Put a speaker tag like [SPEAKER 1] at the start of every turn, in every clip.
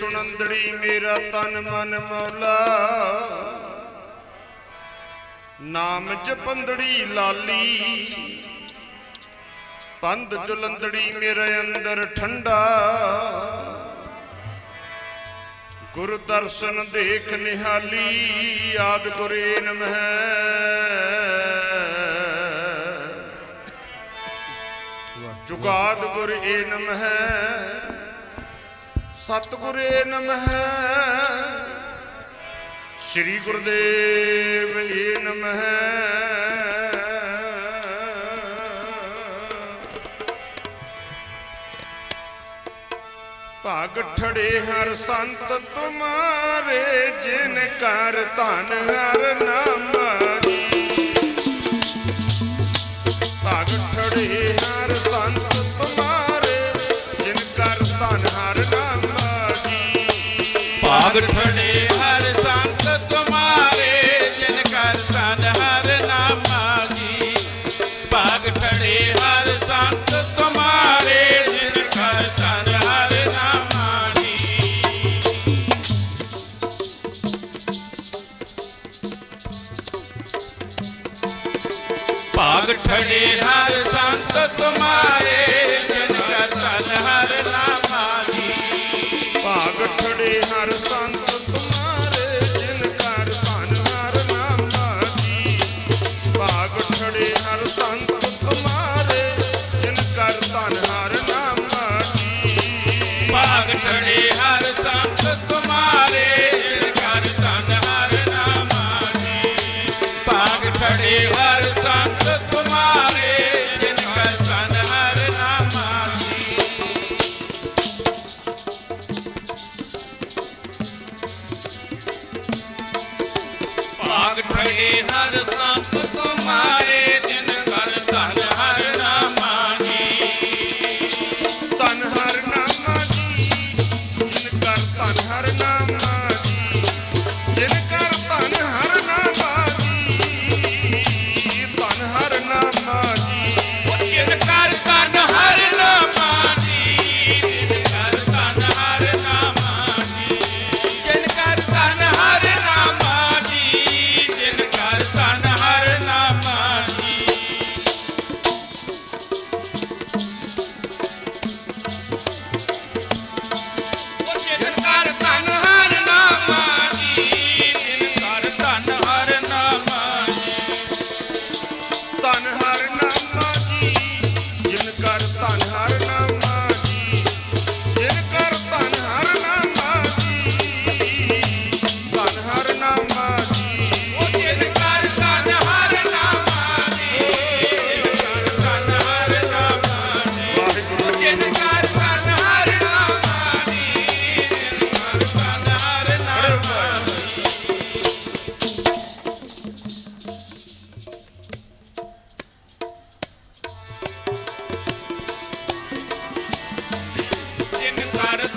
[SPEAKER 1] ਸੁਨੰਦੜੀ ਮੇਰਾ ਤਨ ਮਨ ਮੌਲਾ। ਨਾਮ ਜਪੰਦੜੀ ਲਾਲੀ। ਪੰਧ ਜੁਲੰਦੜੀ ਮੇਰੇ ਅੰਦਰ ਠੰਡਾ। ਗੁਰ ਦਰਸ਼ਨ ਦੇਖ ਨਿਹਾਲੀ, ਆਦ ਗੁਰੇ ਨਮਹਿ ਜੁਗਾਦ ਗੁਰ ਏ ਨਮਹਿ ਸਤ ਗੁਰ ਸ੍ਰੀ ਗੁਰਦੇਵ ਏ ਨਮਹਿ। ਭਾਗ ਠੜੇ ਹਰ ਸੰਤ ਤੁਮਾਰੇ, ਜਿਨ ਕਰ ਧਨ ਹਰ ਨਾਮ। ਭਾਗ ਠੜੇ ਹਰ ਸੰਤ ਤੁਮਾਰੇ ਜਿਨ ਕਰ ਧਨ ਹਰ ਨਾਮ ਜੀ
[SPEAKER 2] ਭਾਗ ਠੜੇ ਹਰ ਸੰਤ ਤੁਮਾਰੇ ਜਿਨ ਕਰ
[SPEAKER 1] ਧਨ ਹਰ ਨਾਮ ਜੀ ਭਾਗ ਠੜੇ ਹਰ ਸੰਤ ਤੁਮਾਰੇ ਜਿਨ ਕਰ
[SPEAKER 2] ਤਨ ਹਰ ਨਾਮਾ ਜੀ ਭਾਗ ਠੜੇ ਹਰ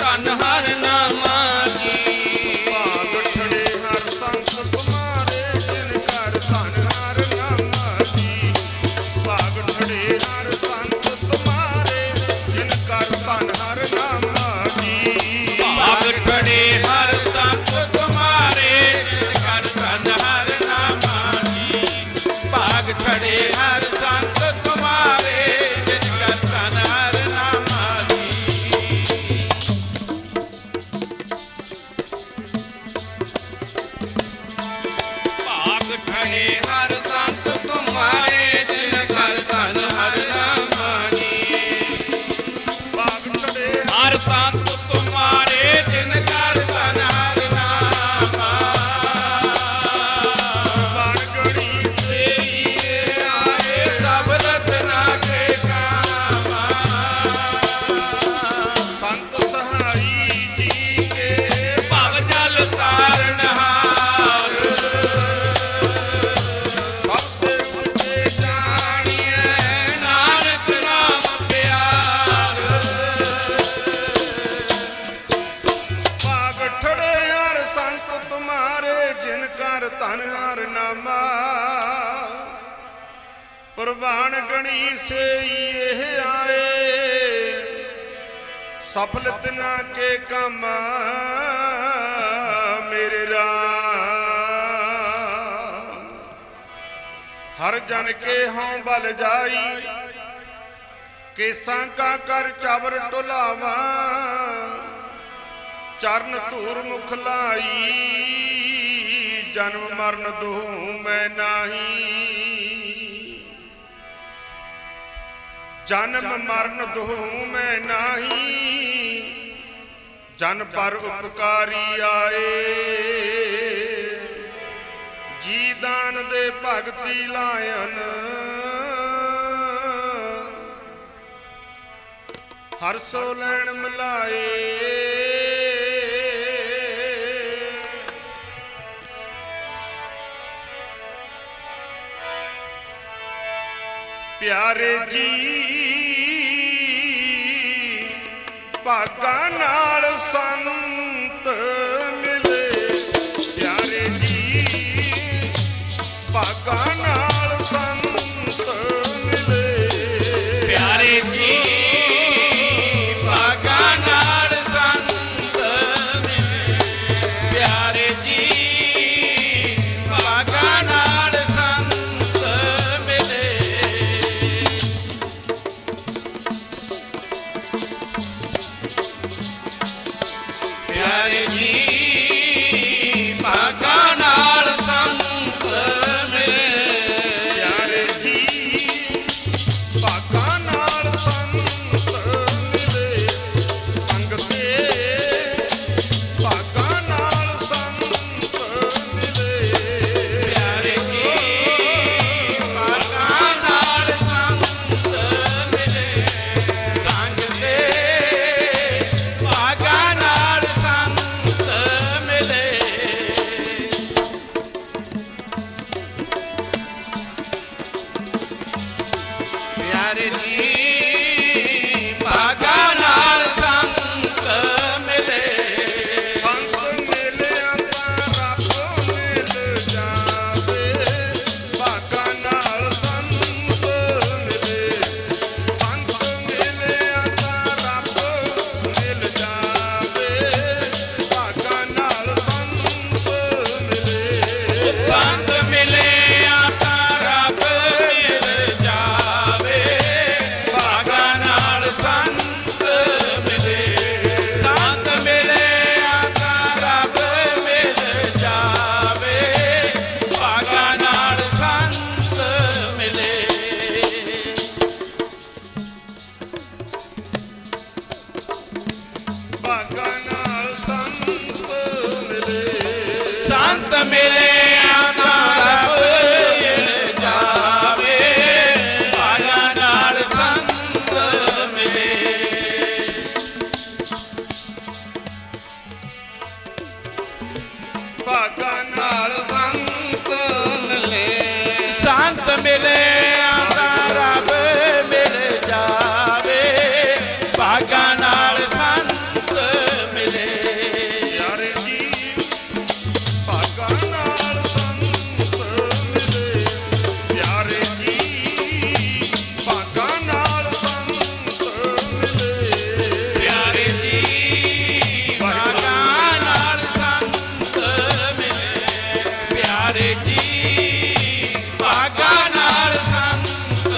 [SPEAKER 2] ਤਨ ਹਰ ਨਾਮਾ ਜੀ ਭਾਗ ਠੜੇ ਹਰ ਸੰਤ ਤੁਮਾਰੇ ਜਿਨ ਕਰ
[SPEAKER 1] ਧਨ ਹਰ ਨਾਮ ਜੀ ਭਾਗ ਠੜੇ ਹਰ ਸੰਤ ਤੁਮਾਰੇ ਜਿਨ ਕਰ ਧਨ ਹਰ ਨਾਮ ਜੀ ਭਾਗ ਠੜੇ ਕੁਰਬਾਨ ਗਣੀਸ ਇਹ ਆਏ। ਸਫਲ ਤਿਨਾ ਕੇ ਕੰਮ ਮੇਰੇ ਰਾ ਹਰ ਜਨ ਕੇ ਹਉ ਬਲ ਜਾਈ। ਕੇਸਾਂ ਕਾ ਕਰ ਚਾਵਰ ਟੁਲਾਵਾ ਚਰਨ ਧੂਰ ਮੁਖ ਲਾਈ। ਜਨਮ ਮਰਨ ਦੋ ਮੈਂ ਨਾਹੀ। ਜਨਮ ਮਰਨ ਦੋ ਮੈਂ ਨਾਹੀ। ਜਨ ਪਰ ਉਪਕਾਰੀ ਆਏ। ਜੀ ਦਾਨ ਦੇ ਭਗਤੀ ਲਾਇਨ। ਹਰਸੋ ਲੈਣ ਮਲਾਏ। ਪਿਆਰੇ ਜੀ। ਭਾਗਾ ਨਾਲ ਸੰਤ ਮਿਲੇ। ਪਿਆਰੇ ਜੀ ਭਾਗਾ ਸੰਤ ਮਿਲੇ।
[SPEAKER 2] ਸੰਤ ਮਿਲੇ।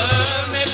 [SPEAKER 2] Amen.